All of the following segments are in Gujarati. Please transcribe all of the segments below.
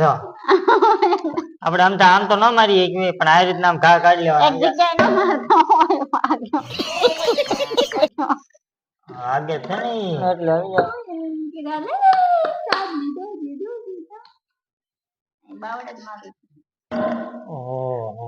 જો આપણે આમ તો આમ તો ન મારીએ કે પણ આ રીતના આમ ઘા કાઢી એક હોય આગે છે ને એટલે આવી જાઓ. કીધા લે, ચાલ લીધો, લીધો, લીધો. એ બાવડે જ મારી. ઓહો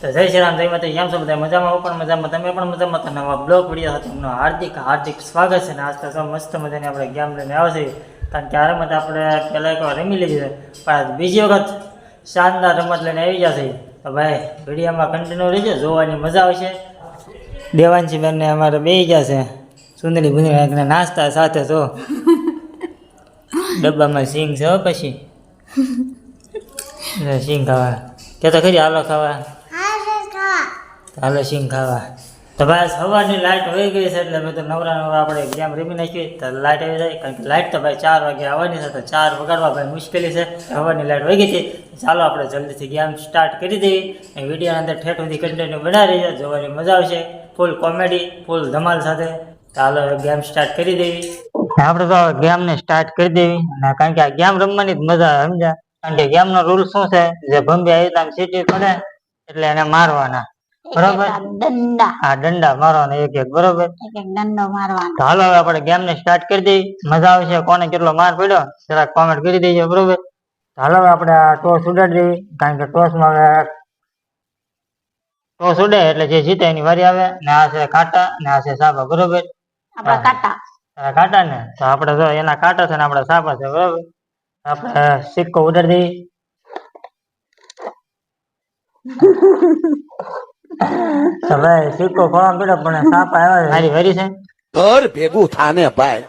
તો જય શ્રી રામ જય માતા કેમ છો બધા? મજામાં? હું પણ મજામાં. તમે પણ મજામાં? તો નવા બ્લોગ વીડિયો સાથે એમનું હાર્દિક હાર્દિક સ્વાગત છે. ને આજ તો મસ્ત મજાની આપણે ગેમ લઈને આવે છે કારણ કે આ રમત આપણે પહેલાં એકવાર રમી લીધી પણ બીજી વખત શાનદાર રમત લઈને આવી છે તો ભાઈ વિડીયોમાં કન્ટિન્યુ રહીજો. જોવાની મજા આવશે. દેવાંશી બેનને અમારે બે ગયા છે. સુંદરી બુંદરી નાસ્તા સાથે તો. ડબ્બામાં સિંગ છે પછી. સિંગ ખાવા. કે તો ખરી હાલો ખાવા. હાલો સિંગ ખાવા. તો ભાઈ સવારની લાઇટ વહી ગઈ છે એટલે મેં તો નવરા નવરા આપણે ગેમ રમી નાખી તો લાઇટ આવી જાય કારણ કે લાઇટ તો ભાઈ ચાર વાગે આવવાની છે તો ચાર વગાડવા ભાઈ મુશ્કેલી છે. સવારની લાઇટ વહી ગઈ હતી. ચાલો આપણે જલ્દીથી ગેમ સ્ટાર્ટ કરી દઈએ. અને વિડીયોની અંદર ઠેઠ સુધી કન્ટિન્યુ બનાવી રહીએ. જોવાની મજા આવશે. ફૂલ કોમેડી ફૂલ ધમાલ સાથે. ચાલો ગેમ સ્ટાર્ટ કરી દેવી. આપણે તો ગેમને સ્ટાર્ટ કરી દેવી. અને કારણ કે આ ગેમ રમવાની જ મજા આવે સમજ્યા? કારણ કે ગેમ નો રૂલ શું છે? જે ભંબી આવી સીટી પડે એટલે એને મારવાના. બરોબર? દંડા. હા દંડા મારવાના એક એક બરોબર? એક એક દંડો મારવાનો. તો હાલો હવે આપણે ગેમ ને સ્ટાર્ટ કરી દઈએ મજા આવશે કોને કેટલો માર પડ્યો? જરા કોમેન્ટ કરી દેજો બરોબર? હાલો હવે આપણે આ ટોસ ઉડાડી દઈએ. કારણ કે ટોસમાં હવે ટોસ ઉડે એટલે જે જીતે એની વારી આવે. ને આ છે કાંટા ને આ છે સાપા બરોબર? આપણા કાટા. કાંટા ને તો આપણે જો એના કાંટા છે ને આપણા સાપા છે બરોબર? આપણે સિક્કો ઉડાડી દઈએ તો ભાઈ સિક્કો ખોવા પડ્યો પણ સાપા આવ્યા છે. મારી વારી છે. ઘર ભેગું થાને ભાઈ.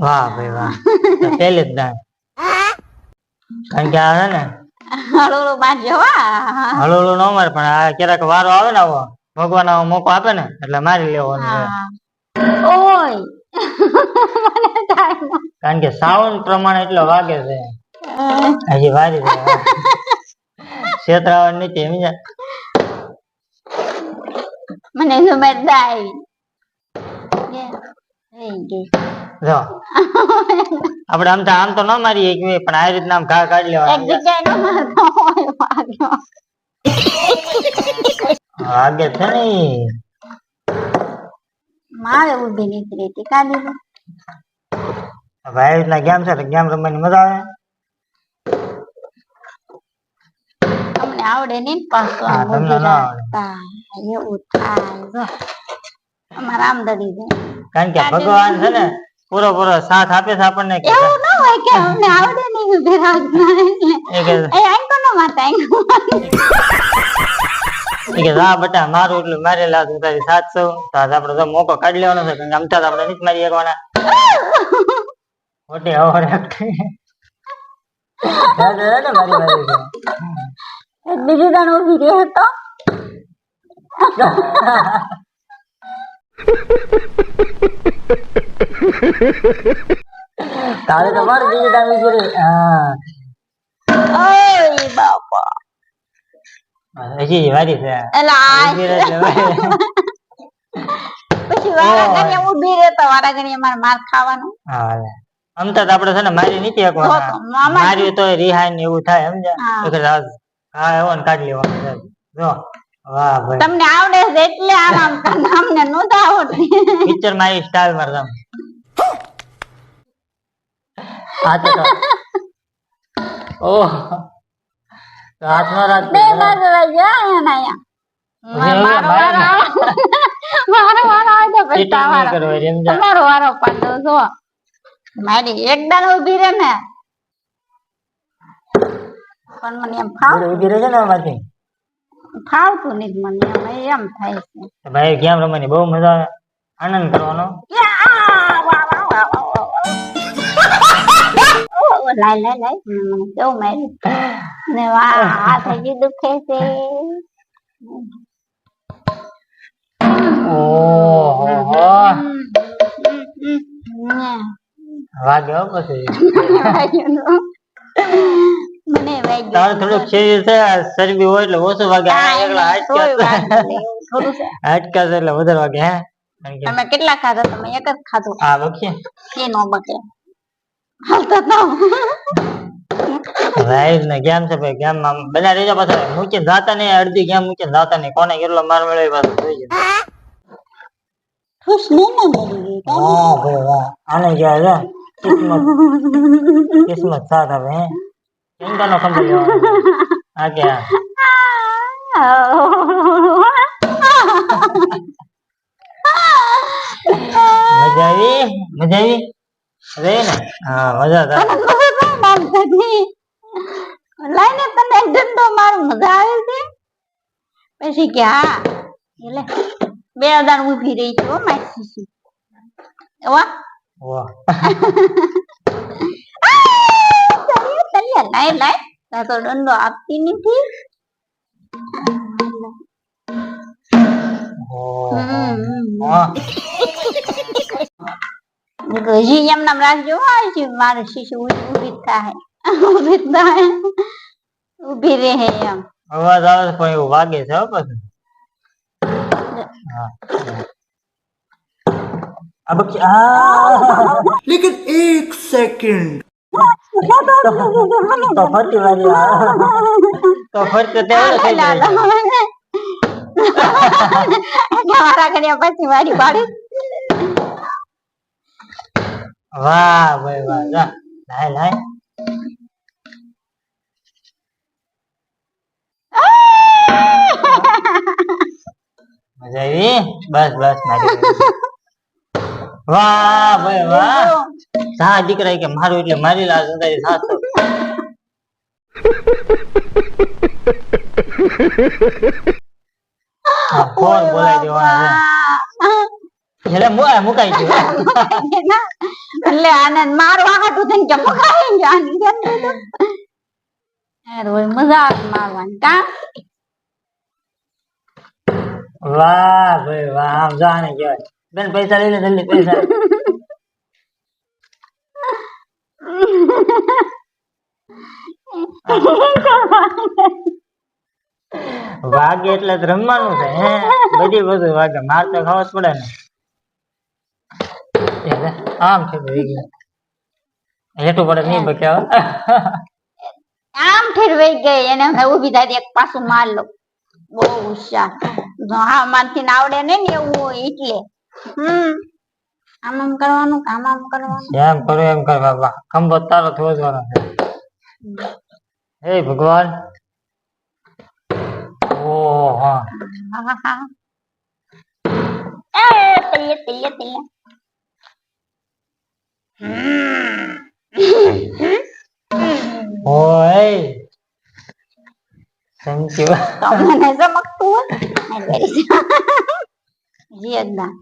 વાહ ભાઈ વાહ. પેલી જ દાણ કારણ કે આ છે ને હળું બાજુ હા હળું ન મારે પણ આ ક્યારેક વારો આવે ને આવો. ભગવાન આવો મોકો આપે ને એટલે મારી લેવાનો ઓય. કારણ કે સાવન પ્રમાણે એટલો વાગે છે. હજી વારી છે. સમજ્યા મને ખબર જો. આપણે આમ તો આમ તો ન મારીએ કે પણ આ રીતના આમ ઘા કાઢી એક વાગે છે ને મારે ઊભી નીકળી હતી કા દીધું? ભાઈ ના ગેમ છે ગેમ રમવાની મજા આવે? તમને આવડે નહીં ને પાછું તમને ઊભી આવડે. એવું થાય અમારા અમારા આમદડી છે. કારણ કે ભગવાન છે ને પૂરો પૂરો સાથ આપે છે આપણને એવું ન હોય કે અમને આવડે નહીં ઊભી ના એટલે એ આંકો ન માતા આંકો કે જા બટા મારું એટલું મારે લા તું તારી છો તો આજ આપણે તો મોકો કાઢી લેવાનો છે કારણ કે અમથા આપણે નથી મારી એકવાના મોટી હવા રાખતી જાજે ને મારી મારી બીજી રહે તો? તારે તમારે બીજું જાણ ઊભી રહી. હા. ઓય બાપા. હજી વારી છે પછી વારા ઊભી રહે તો વારા મારે માર ખાવાનું હા. અમથા તો આપડે છે ને મારી નીતિ તો શકવાના તો રિહાઈ ને એવું થાય સમજ્યા હા. એવો ને કાઢી લેવાનું જો વાહ ભાઈ તમને આવડે છે એટલે આમ આમ કરને અમને નહોતું આવડતી પિક્ચરમાં સ્ટાઇલ માર તમ હા તો. ઓહ હાથ નો બે બાજુ મારો વારો આવે તો પછી તમારો કરવાની સમજ્યા તમારો વારો પાડો જો મારી એક દાન ઊભી રહે ને. પણ મને એમ ફાવ ને આમાંથી. ફાવતું નહીં મને એમ એમ થાય છે. ભાઈ ગેમ રમવાની? બહુ મજા આવે. આનંદ કરવાનો. લાય લાય લાય કેવું માર્યું ને વાહ હાથ હજી દુખે છે ઓહો વાગ્યો પછી મને વાગ્યું. તારે થોડુંક શરીર છે ચરબી હોય એટલે ઓછું વાગે એકલા છે. એટલે વધારે વાગે હે તમે કેટલા ખાધા તમે એક જ ખાધું હા એ નો બકે હાલતા તો રાઈડ ને ગેમ છે ભાઈ? ગેમમાં બધા રીજા પાછા. મૂકીને જાતા નહીં અડધી ગેમ મૂકીને જાતા નહીં? કોને કેટલો માર મળ્યો એ પાછું? જોઈ જાય ખુશ ને ના મરી ગઈ કાં? હા ભાઈ વાહ. આને ગયા છે? કિસ્મત કિસ્મત સાથ હવે હે? ચિંતાનો ખંભો લેવાનો આ કે આ. મજા આવી? મજા આવી? રે ને. હા મજા લાઈને તને એક ડંડો માર મજા આવે છે? પછી કે હા એટલે બે અદાણ ઊભી રહી છે હો વાહ. વાહ. ચાલ્યા ચાલ્યા લાય લાય. તા તો દંડો આપતી નથી. વાહ. મેં કીધું, હજી એમ નામ રાખજો હો, હજી મારે શીશી ઊભી ઊભી જ થાય ઊભી જ થાય ઊભી રહે એમ અવાજ આવે છે પણ એવું વાગે છે હો પાછું હા આ બક્ષી આ लेकिन एक सेकंड તો ફરતી વારી આ. તો ફરતે તેવડો થઈ જાય મારા કર્યા પછી મારી પાડી વાહ ભાઈ વાહ. જા લાય લાય. મજા આવી? બસ બસ મારી વાહ ભાઈ વાહ. સા દીકરા કે મારું એટલે મારી લાજ અંદાજી સાચો ફોન બોલાવી દેવાનો એટલે મુકાઈ ગયું. એટલે આને મારવા તો થઈને કે મુકાઈ ગયો. રોય મજા આવે મારવાની. કા? વાહ ભાઈ વાહ આમ જાણે કહેવાય. બેન પૈસા લઈને જલ્દી પૈસા. વાગે એટલે જ રમવાનું છે હે? બધી બધું વાગે. માર તો ખાવા જ પડે ને. આમ છે હેઠું પડે નહીં બક્યા આમ ઠેરવાઈ ગઈ એને હવે ઊભી થાય એક પાછું માર લો. બહુ હોશિયાર. હા મારથી આવડે ને એવું એટલે. હમ. આમ આમ કરવાનું કામ આમ કરવાનું. એમ કરો એમ કર બાબા ખંભો તારો થોજવાનો હે ભગવાન. ઓ હા. હા, હા. એ તૈયે તૈયે તૈયે ઓય થેન્ક યુ તમને ચમકતું હોય જી ના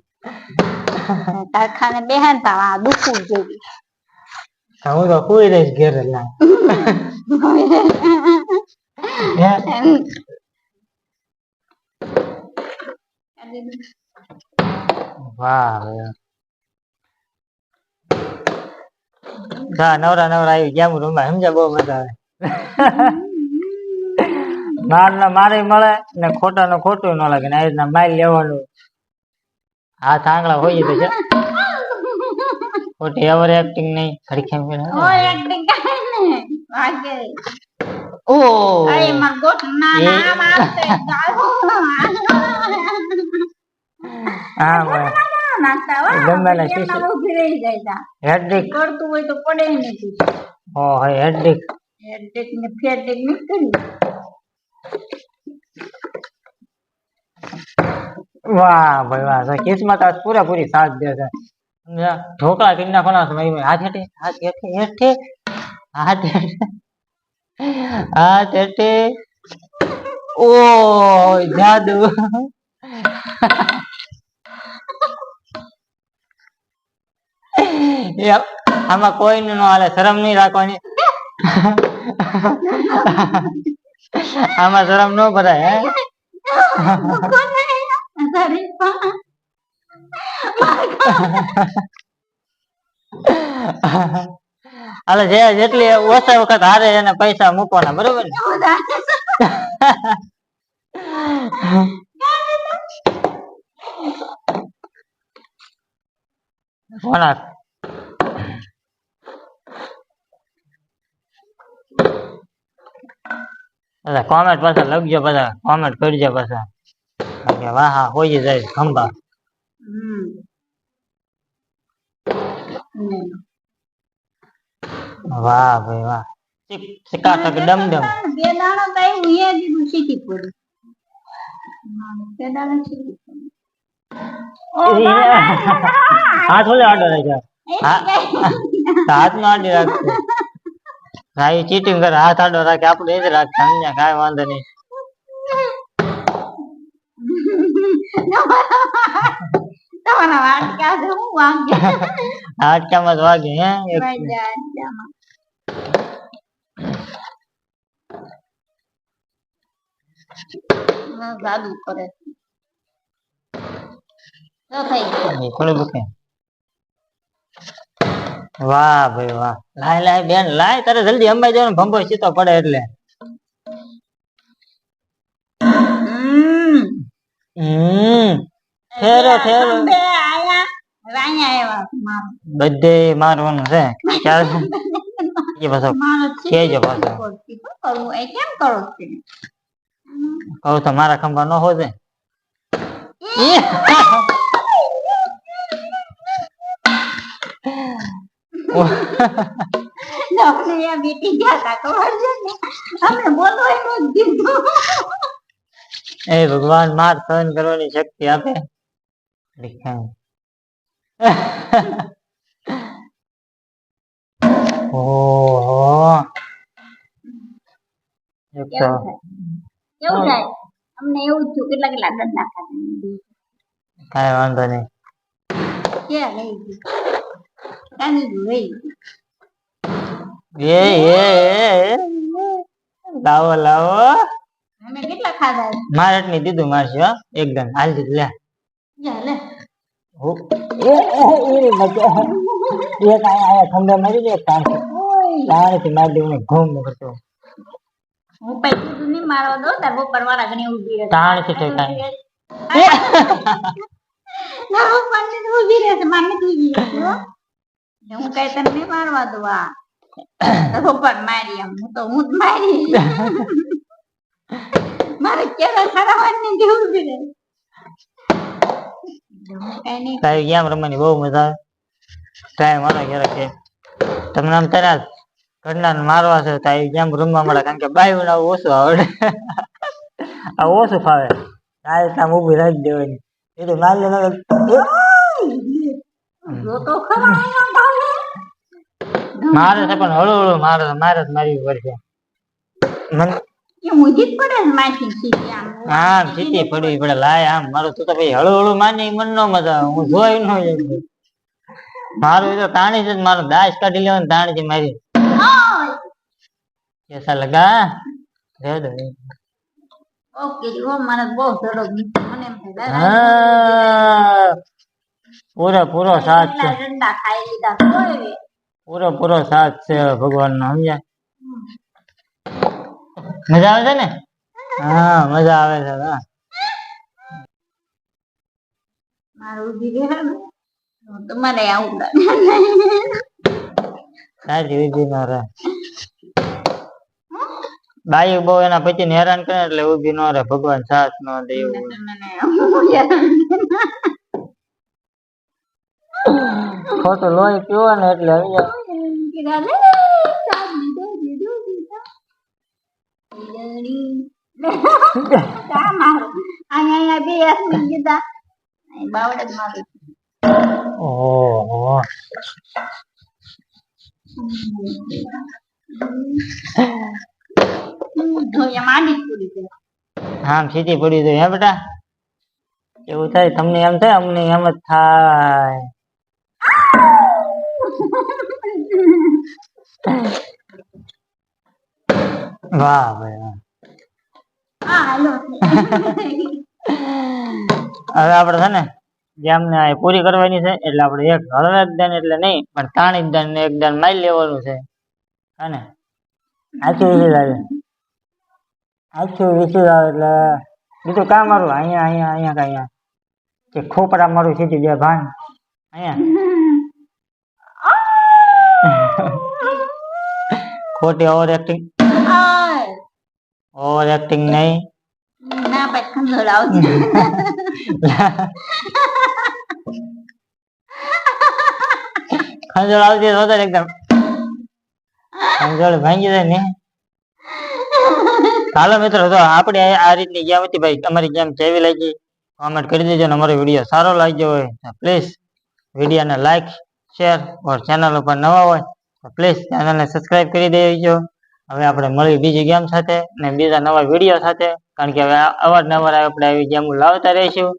કારખાને બેહન તા આ દુખવું જેવી હું તો કોઈ રહીશ ઘેર એટલે હે? વાહ ભાઈ. હા નવરા નવરા આવી ગયા રૂમમાં. સમજ્યા? બહુ મજા આવે. માર ને મારે મળે ને ખોટા ને ખોટું ન લાગે. ને આવી રીતના માલ લેવાનું. હાથ આંગળા હોય તો છે. ખોટી એવર એક્ટિંગ નહીં. ખરી ઓય એક્ટિંગ કરે ને. ઓ! અરે માર ગોઠ ના ના આવતે હા ભાઈ. નાખતા હો ગમે ના એમના રહી જાય તા. હેડ્રિક કરતું હોય તો પડે નથી. ઓ હોય હેડ્રિક હેડેક ને ફેડેક નીકળી વાહ ભાઈ વાહ કિસ્મત આજ પૂરેપૂરી સાથ દે છે? ઢોકળા કરી નાખવાના છે ભાઈ હાથ હેઠે હાથ હેઠે હેઠે હાથ હેઠે હાથ હેઠે. ઓ જાદુ. આમાં કોઈ નું હાલે, શરમ નહીં રાખવાની. આમાં શરમ ન ભરાય, હે? હાલે, જે જેટલી ઓછા વખત હારે એને પૈસા મૂકવાના, બરોબર ને? કોના? બધા કોમેન્ટ પાછા લખજો બધા. કોમેન્ટ કરજો પાછા. કારણ કે વાહ હા હોઈ જાય ખંભા. હમ. હમ. વાહ ભાઈ વાહ. ચીક ચકાચક ડમ ડમ બે દાણા તો આવ્યું એ દીધું સીટી પડ્યું હા, બે દાણા સીટી પડ્યું. ઓ, હાથ ઓલે આડો રાખ્યા. એ હા. હાથ નો આડી રાખતો ભાઈ ચીટિંગ કરે હાથ આડો રાખે આપણે એ જ રાખતા સમજ્યા કાંઈ વાંધો નહીં તમારા વાટકા છે હું વાગ્યા હાથકામાં જ વાગે હે એક વાગ્યા હાડકામાં. ના, જાદુ કરે છે. તો થઈ ગયું એ થોડું બુકે વાહ ભાઈ વાહ. લાય લાય બેન લાય તારે જલ્દી અંબાઈ જવાનો ભંભો સીતો પડે એટલે. હમ. ઠેરો ઠેરો. બધે મારવાનું છે. ચાલ. એ પાછો મારો પાછો. કરવું? એ કેમ કરો કહું તો મારા ખંભા ન હોજે. અમને અહીંયા બેટી ગયા તા ખબર છે ને. અમે બોલો એમ જ કીધું એ ભગવાન માર સહન કરવાની શક્તિ આપે. ભીખાઈ. ઓહો. એક તો કેવું થાય? કેવું થાય? અમને એવું જ થયું કેટલા કેટલા દંડ નાખા કાંઈ વાંધો નહીં. ક્યાં લઈ રહી એ એ. લાવો લાવો. અમે કેટલા ખાધા? મારટની દીધું મારશે હો. એકદમ હાલ દીધું લે. લે ઓ એ એ એ બચો એક આયા ખંભે મારી દે તાણ તાણથી મારી દે મને ઘૂમ કરતો હું કઈ કીધું નહીં મારવા દો તાર બપોર વાળા ઘણી ઊભી રહે તાણથી ઠેકાય ના હું તો ઊભી રહે મામી તું ઊભી રહેતી હો. કઈ તને નહીં મારવા દઉં આ. તાર બપોર મારી એમ હું તો હું જ મારી. મારે નથી ઊભી રહે કઈ નહીં. તારી ગેમ રમવાની બહુ મજા આવે. મારો તમને આમ તરત ઘરના મારવા છે તારી ગેમ રમવા મળે કારણ કે બાયું આવું ઓછું આવડે. આ ઓછું ફાવે. આ રીતના ઊભી રાખી દેવાની. એ તો મારી લે તો ખરા. મારે છે પણ હળુ હળુ મારે મારે જ મારી પડશે મને આમ. પડવી પડે લાય આમ. મારું તું તો ભાઈ હળુ હળુ માની મન નો મજા આવે. હું જોઈ ન મારું તો તાણી છે મારો દાસ કાઢી લેવાનું તાણી છે મારી. કેસા લગા? રે દો. ઓકે ઓ મને બહુ. મને પૂરો પૂરો સાથ છે ખાઈ લીધા. પૂરો પૂરો સાથ છે ભગવાન નો સમજ્યા? મજા આવે છે ને? હા મજા આવે છે હા. તમારે આવું સાચી ઊભી નો રહે. બાઈ બહુ એના પછી હેરાન કરે એટલે ઊભી ન રહે ભગવાન સાથ નો દે એવું. ખોટું લોહી પીવો ને એટલે સમજ્યા બાવડે જ મારું ઓહો ધોયા માંડી જ પૂરી ગઈ. આમ સીધી પડી જાય હે બેટા એવું થાય તમને એમ થાય અમને એમ જ થાય વાહ ભાઈ, વાહ. હા હવે આપડે છે ને, જેમને પૂરી કરવાની છે, એટલે આપણે એક હળવે દાન એટલે નહીં, પણ તાણી દાન ને એક દાન મારી લેવાનું છે. અને આખી વિશે આવે આખી વિશે આવે એટલે બીજું કામ મારું? અહીંયા અહીંયા અહીંયા કે અહીંયા કે ખોપરા મારું સીધી બે ભાન અહીંયા. ખોટી ઓવર એક્ટિંગ ઓવર એક્ટિંગ નહીં. ના પટકન ખંજોળ ખંજોળ આવતી વધારે એકદમ. ખંજોળ ભાંગી જાય ને. હાલો મિત્રો તો આપણે આ રીતની ગેમ હતી ભાઈ. તમારી ગેમ કેવી લાગી? કોમેન્ટ કરી દેજો અને અમારો વીડિયો સારો લાગ્યો હોય પ્લીઝ વિડીયોને લાઈક શેર ઓર ચેનલ ઉપર નવા હોય પ્લીઝ ચેનલને સબસ્ક્રાઇબ કરી દેજો. હવે આપણે મળી બીજી ગેમ સાથે અને બીજા નવા વીડિયો સાથે. કારણ કે હવે અવારનવાર આપણે આવી ગેમ લાવતા રહીશું.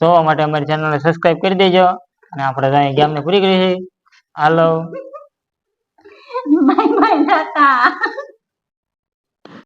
જોવા માટે અમારી ચેનલને સબસ્ક્રાઇબ કરી દેજો અને આપણે અહીં ગેમને પૂરી કરી હાલો. Bye bye